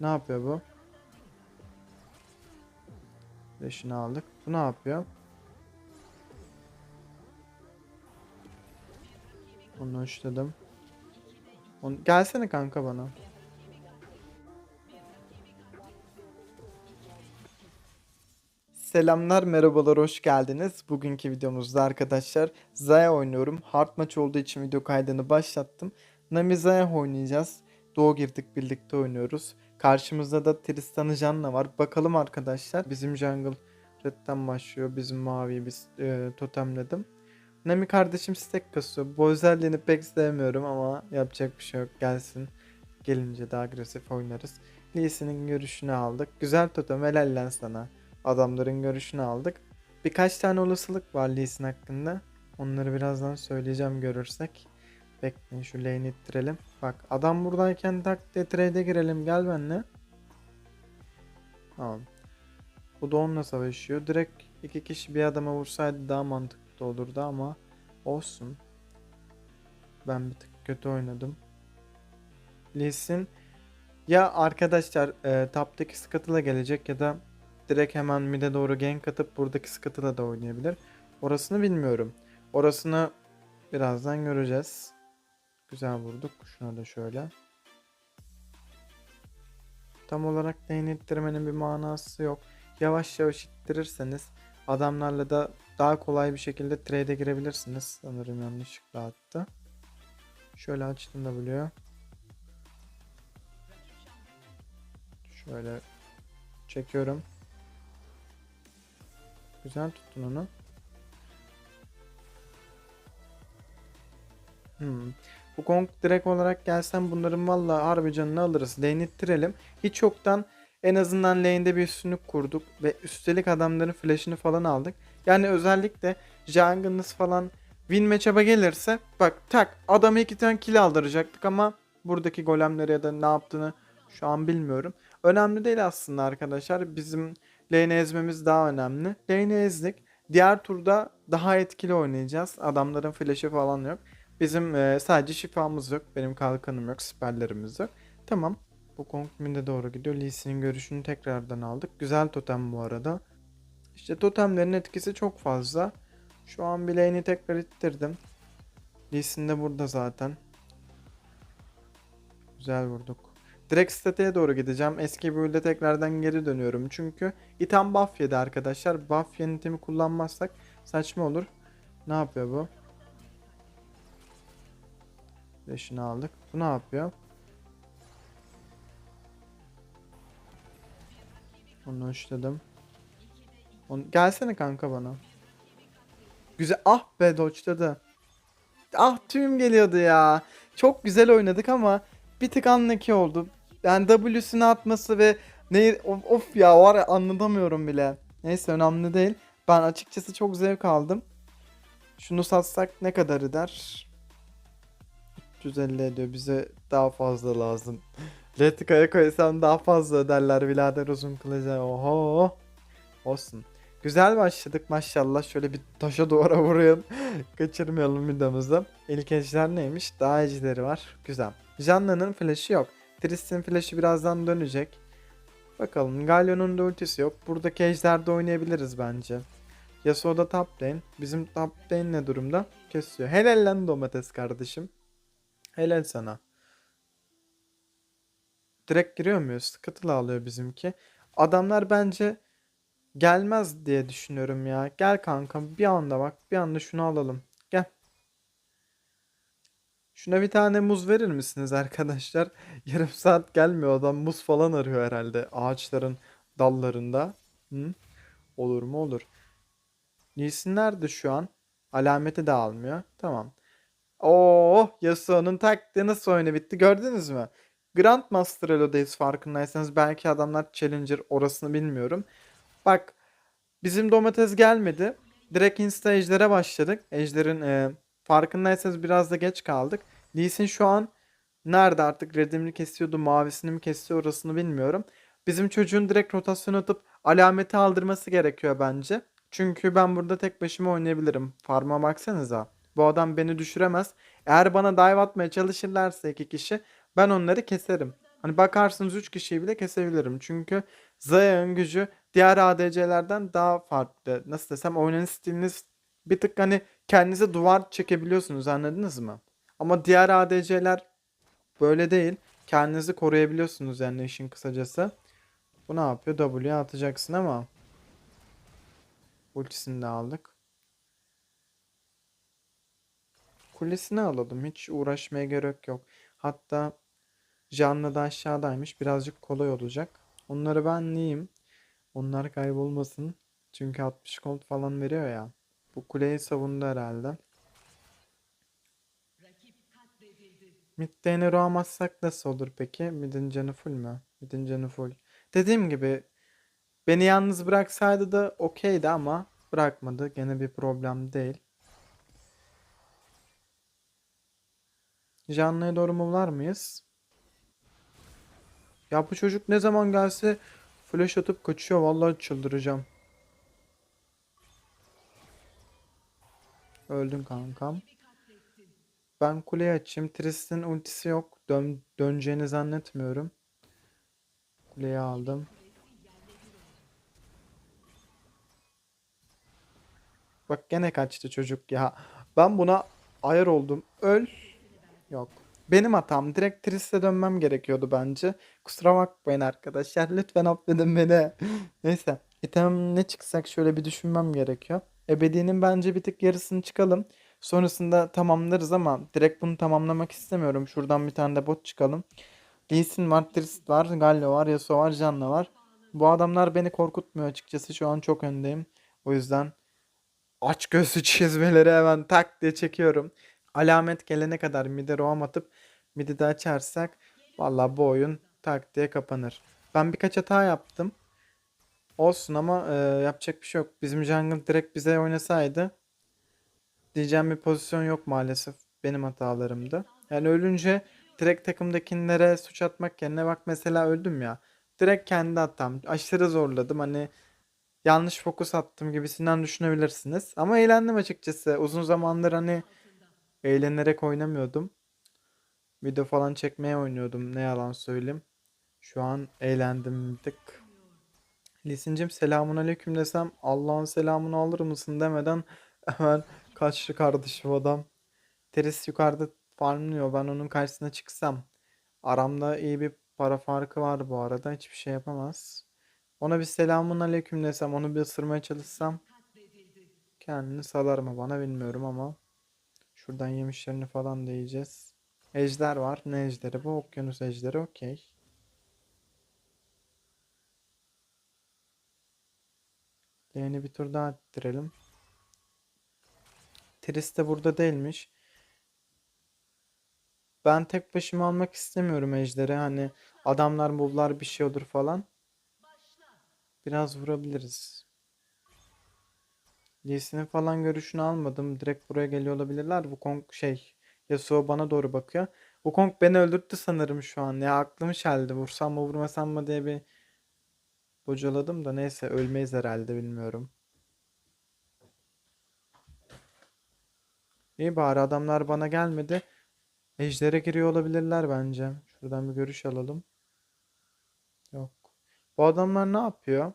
Ne yapıyor bu? Beşini aldık. Bu ne yapıyor? Onu uçladım. Onu... Gelsene kanka bana. Selamlar, merhabalar, hoş geldiniz. Bugünkü videomuzda arkadaşlar Zaya oynuyorum. Hard maç olduğu için video kaydını başlattım. Nami Zaya oynayacağız. Doğu girdik birlikte oynuyoruz. Karşımızda da Tristan Janna var. Bakalım arkadaşlar. Bizim jungle redden başlıyor. Bizim maviyi biz e, totemledim. Nami kardeşim stack kasıyor. Bu özelliğini pek sevmiyorum ama yapacak bir şey yok. Gelsin. Gelince de agresif oynarız. Lee Sin'in görüşünü aldık. Güzel totem helal lan sana. Adamların görüşünü aldık. Birkaç tane olasılık var Lee Sin hakkında. Onları birazdan söyleyeceğim görürsek. Bekleyin şu lane'i ittirelim. Bak adam buradayken tak diye trade'e girelim gel benimle. Tamam. Bu da onunla savaşıyor. Direkt iki kişi bir adama vursaydı daha mantıklı olurdu ama olsun. Ben bir tık kötü oynadım. Lee Sin ya arkadaşlar e, taptaki Scuttle'a gelecek ya da direkt hemen mid'e doğru gank atıp buradaki Scuttle'a da oynayabilir. Orasını bilmiyorum. Orasını birazdan göreceğiz. Güzel vurduk. Şuna da şöyle. Tam olarak lane ittirmenin bir manası yok. Yavaş yavaş ittirirseniz adamlarla da daha kolay bir şekilde trade'e girebilirsiniz. Sanırım yanlışlıkla attı. Şöyle açtım W'yu. Şöyle çekiyorum. Güzel tuttun onu. Hmm. Bu Kong direkt olarak gelsen bunların valla harbi canını alırız. Lane ittirelim. Hiç yoktan en azından lane'de bir üstünlük kurduk. Ve üstelik adamların flash'ını falan aldık. Yani özellikle jungle'ınız falan win matchup'a gelirse bak tak adamı iki tane kill aldıracaktık ama buradaki golemleri ya da ne yaptığını şu an bilmiyorum. Önemli değil aslında arkadaşlar. Bizim lane'i ezmemiz daha önemli. Lane'i ezdik. Diğer turda daha etkili oynayacağız. Adamların flash'ı falan yok. Bizim e, sadece şifamız yok. Benim kalkanım yok. Siperlerimiz yok. Tamam. Bu Kong Min'de doğru gidiyor. Lee Sin'in görüşünü tekrardan aldık. Güzel totem bu arada. İşte totemlerin etkisi çok fazla. Şu an lane'i tekrar ittirdim. Lee Sin de burada zaten. Güzel vurduk. Direkt stateye doğru gideceğim. Eski build'e tekrardan geri dönüyorum. Çünkü item buff yedi arkadaşlar. Buff yeni itemi kullanmazsak saçma olur. Ne yapıyor bu? Flash'ını aldık. Bu ne yapıyor? Onu uçladım. Onu... Gelsene kanka bana. Güzel. Ah be dodge'ladı. Ah tüm geliyordu ya. Çok güzel oynadık ama bir tık unlucky oldu. Yani W'sünü atması ve ne of, of ya var ya anlatamıyorum bile. Neyse önemli değil. Ben açıkçası çok zevk aldım. Şunu satsak ne kadar eder? 350 ediyor. Bize daha fazla lazım. Letika'ya koysam daha fazla öderler birader uzun kılıca. Oho. Olsun. Güzel başladık maşallah. Şöyle bir taşa duvara vurayım. Kaçırmayalım videomuzu. İlk ejder neymiş? Daha ejderi var. Güzel. Janna'nın flash'ı yok. Tristan'ın flash'ı birazdan dönecek. Bakalım. Galio'nun da ultisi yok. Buradaki ejderde oynayabiliriz bence. Yasuo da top lane. Bizim top lane ne durumda? Kesiyor. Helal lan domates kardeşim. Helal sana. Direkt giriyor muyuz? Scuttle alıyor bizimki. Adamlar bence gelmez diye düşünüyorum ya. Gel kanka bir anda bak. Bir anda şunu alalım. Gel. Şuna bir tane muz verir misiniz arkadaşlar? Yarım saat gelmiyor adam muz falan arıyor herhalde ağaçların dallarında. Hı? Olur mu olur. Nisin nerede şu an? Alameti de almıyor. Tamam. Oo, Yasuo'nun taktiği nasıl oyunu bitti gördünüz mü? Grandmaster Elo'dayız farkındaysanız. Belki adamlar Challenger orasını bilmiyorum. Bak bizim domates gelmedi. Direkt insta ejdere başladık. Ejder'in e, farkındaysanız biraz da geç kaldık. Lee şu an nerede artık redimini kesiyordu mavisini mi kesiyor orasını bilmiyorum. Bizim çocuğun direkt rotasyon atıp alameti aldırması gerekiyor bence. Çünkü ben burada tek başıma oynayabilirim. Farma baksanıza. Bu adam beni düşüremez. Eğer bana dive atmaya çalışırlarsa iki kişi ben onları keserim. Hani bakarsınız 3 kişiyi bile kesebilirim. Çünkü Zaya'nın gücü diğer ADC'lerden daha farklı. Nasıl desem oynanış stiliniz bir tık hani kendinize duvar çekebiliyorsunuz anladınız mı? Ama diğer ADC'ler böyle değil. Kendinizi koruyabiliyorsunuz yani işin kısacası. Bu ne yapıyor? W'ye atacaksın ama. Ultisini de aldık. Kulesini alalım. Hiç uğraşmaya gerek yok. Hatta Canlı da aşağıdaymış. Birazcık kolay olacak. Onları ben yiyeyim. Onlar kaybolmasın. Çünkü 60 gold falan veriyor ya. Bu kuleyi savundu herhalde. Mid'de Nero almazsak nasıl olur peki? Mid'in canı full mü? Mid'in canı full. Dediğim gibi beni yalnız bıraksaydı da okeydi ama bırakmadı. Gene bir problem değil. Canlıya doğru mu mıyız? Ya bu çocuk ne zaman gelse flash atıp kaçıyor. Vallahi çıldıracağım. Öldün kankam. Ben kuleyi açayım. Trist'in ultisi yok. Dön döneceğini zannetmiyorum. Kuleyi aldım. Bak gene kaçtı çocuk ya. Ben buna ayar oldum. Öl. Yok. Benim hatam. Direkt Trist'e dönmem gerekiyordu bence. Kusura bakmayın arkadaşlar. Lütfen affedin beni. Neyse. İtem ne çıksak şöyle bir düşünmem gerekiyor. Ebedi'nin bence bir tık yarısını çıkalım. Sonrasında tamamlarız ama direkt bunu tamamlamak istemiyorum. Şuradan bir tane de bot çıkalım. Lee var, Trist var, Galio var, Yasuo var, Janna var. Bu adamlar beni korkutmuyor açıkçası. Şu an çok öndeyim. O yüzden aç gözlü çizmeleri hemen tak diye çekiyorum. Alamet gelene kadar mide roam atıp midi de açarsak valla bu oyun tak diye kapanır. Ben birkaç hata yaptım. Olsun ama e, yapacak bir şey yok. Bizim jungle direkt bize oynasaydı diyeceğim bir pozisyon yok maalesef. Benim hatalarımdı. Yani ölünce direkt takımdakilere suç atmak yerine bak mesela öldüm ya. Direkt kendi hatam. Aşırı zorladım. Hani yanlış fokus attım gibisinden düşünebilirsiniz. Ama eğlendim açıkçası. Uzun zamandır hani eğlenerek oynamıyordum. Video falan çekmeye oynuyordum. Ne yalan söyleyeyim. Şu an eğlendim bir tık. Lisin'cim selamun aleyküm desem Allah'ın selamını alır mısın demeden hemen kaçtı kardeşim adam. Teris yukarıda farmlıyor. Ben onun karşısına çıksam. Aramda iyi bir para farkı var bu arada. Hiçbir şey yapamaz. Ona bir selamun aleyküm desem. Onu bir ısırmaya çalışsam. Kendini salar mı bana bilmiyorum ama. Şuradan yemişlerini falan da yiyeceğiz. Ejder var. Ne ejderi bu? Okyanus ejderi. Okey. Lane'i bir tur daha ettirelim. Tris de burada değilmiş. Ben tek başıma almak istemiyorum ejderi. Hani adamlar moblar bir şey olur falan. Biraz vurabiliriz. Lee'sinin falan görüşünü almadım. Direkt buraya geliyor olabilirler. Wukong şey Yasuo bana doğru bakıyor. Wukong beni öldürttü sanırım şu an. Ya aklım çeldi. Vursam mı vurmasam mı diye bir bocaladım da neyse ölmeyiz herhalde bilmiyorum. İyi bari adamlar bana gelmedi. Ejder'e giriyor olabilirler bence. Şuradan bir görüş alalım. Yok. Bu adamlar ne yapıyor?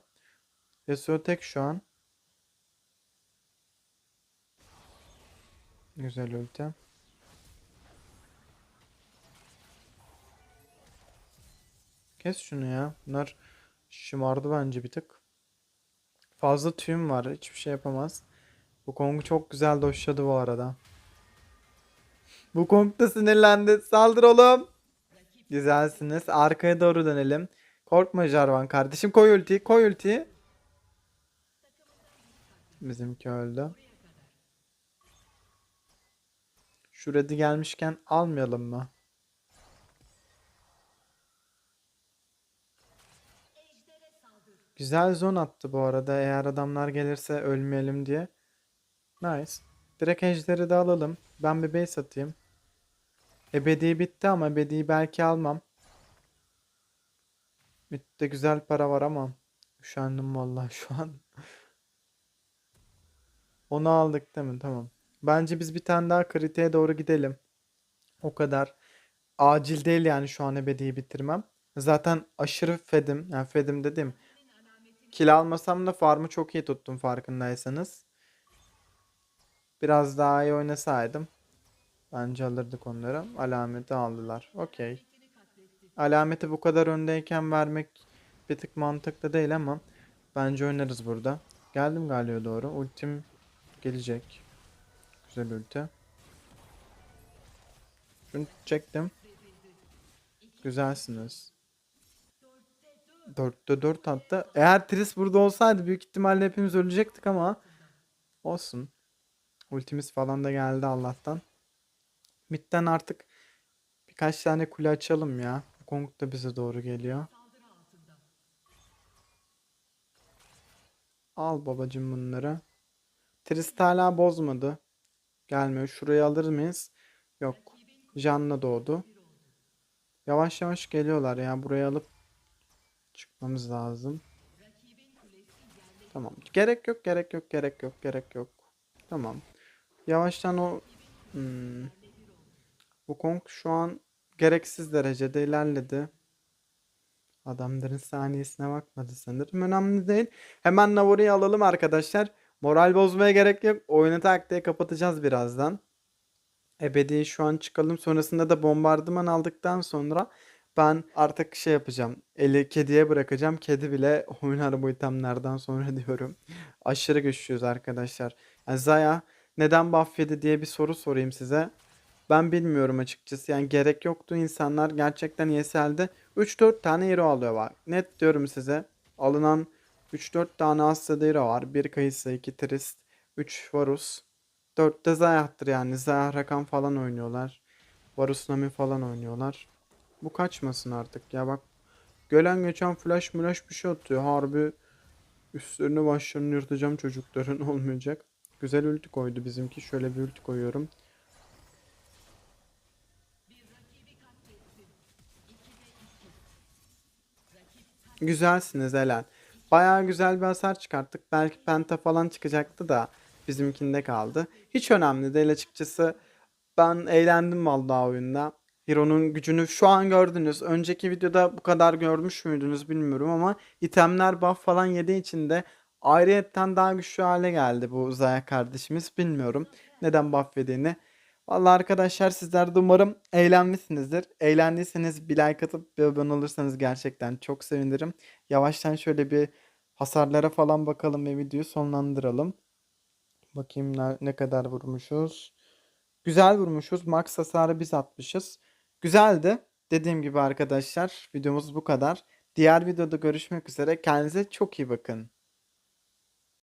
Yasuo tek şu an. Güzel ulti. Kes şunu ya. Bunlar şımardı bence bir tık. Fazla tüyüm var. Hiçbir şey yapamaz. Bu Kong'u çok güzel doşladı bu arada. Bu Kong da sinirlendi. Saldır oğlum. Güzelsiniz. Arkaya doğru dönelim. Korkma Jarvan kardeşim. Koy ultiyi. Koy ultiyi. Bizimki öldü. Şu red'i gelmişken almayalım mı? Güzel zon attı bu arada. Eğer adamlar gelirse ölmeyelim diye. Nice. Direkt ejderi de alalım. Ben bir base atayım. Ebedi bitti ama ebediyi belki almam. Bitti güzel para var ama. Üşendim vallahi şu an. Onu aldık değil mi? Tamam. Bence biz bir tane daha kritiğe doğru gidelim. O kadar acil değil yani şu an ebediyi bitirmem. Zaten aşırı fedim. Yani fedim dedim. Kill almasam da farmı çok iyi tuttum farkındaysanız. Biraz daha iyi oynasaydım. Bence alırdık onları. Alameti aldılar. Okey. Alameti bu kadar öndeyken vermek bir tık mantıklı değil ama bence oynarız burada. Geldim galiba doğru. Ultim gelecek. Güzel ulti. Şunu çektim. Güzelsiniz. 4'te 4 attı. Eğer Tris burada olsaydı büyük ihtimalle hepimiz ölecektik ama olsun. Ultimiz falan da geldi Allah'tan. Mid'den artık birkaç tane kule açalım ya. Kong da bize doğru geliyor. Al babacım bunları. Trist hala bozmadı. Gelmiyor. Şurayı alır mıyız? Yok. Janna doğdu. Yavaş yavaş geliyorlar ya. Burayı alıp çıkmamız lazım. Tamam. Gerek yok, gerek yok, gerek yok, gerek yok. Tamam. Yavaştan o hmm. Bu Kong şu an gereksiz derecede ilerledi. Adamların saniyesine bakmadı sanırım. Önemli değil. Hemen Navori'yi alalım arkadaşlar. Moral bozmaya gerek yok. Oyunu tak diye kapatacağız birazdan. Ebedi şu an çıkalım. Sonrasında da bombardıman aldıktan sonra ben artık şey yapacağım. Eli kediye bırakacağım. Kedi bile oynar bu itemlerden sonra diyorum. Aşırı güçlüyüz arkadaşlar. Yani Zaya neden buff yedi diye bir soru sorayım size. Ben bilmiyorum açıkçası. Yani gerek yoktu. İnsanlar gerçekten ESL'de 3-4 tane hero alıyor var. Net diyorum size. Alınan 3-4 tane Asya'da hero var. 1 Kayısı, 2 Trist, 3 Varus. 4 de Zayah'tır yani. Zayah Rakan falan oynuyorlar. Varus Nami falan oynuyorlar. Bu kaçmasın artık ya bak. Gelen geçen flash flash bir şey atıyor. Harbi üstlerine başlarını yırtacağım çocukların olmayacak. Güzel ulti koydu bizimki. Şöyle bir ulti koyuyorum. Güzelsiniz Elen. Bayağı güzel bir hasar çıkarttık. Belki penta falan çıkacaktı da bizimkinde kaldı. Hiç önemli değil açıkçası. Ben eğlendim vallahi oyunda. Hero'nun gücünü şu an gördünüz. Önceki videoda bu kadar görmüş müydünüz bilmiyorum ama itemler buff falan yediği için de ayrıyetten daha güçlü hale geldi bu Zaya kardeşimiz. Bilmiyorum neden buff yediğini. Vallahi arkadaşlar sizler de umarım eğlenmişsinizdir. Eğlendiyseniz bir like atıp bir abone olursanız gerçekten çok sevinirim. Yavaştan şöyle bir hasarlara falan bakalım ve videoyu sonlandıralım. Bakayım ne, ne kadar vurmuşuz. Güzel vurmuşuz. Max hasarı biz atmışız. Güzeldi. Dediğim gibi arkadaşlar videomuz bu kadar. Diğer videoda görüşmek üzere. Kendinize çok iyi bakın.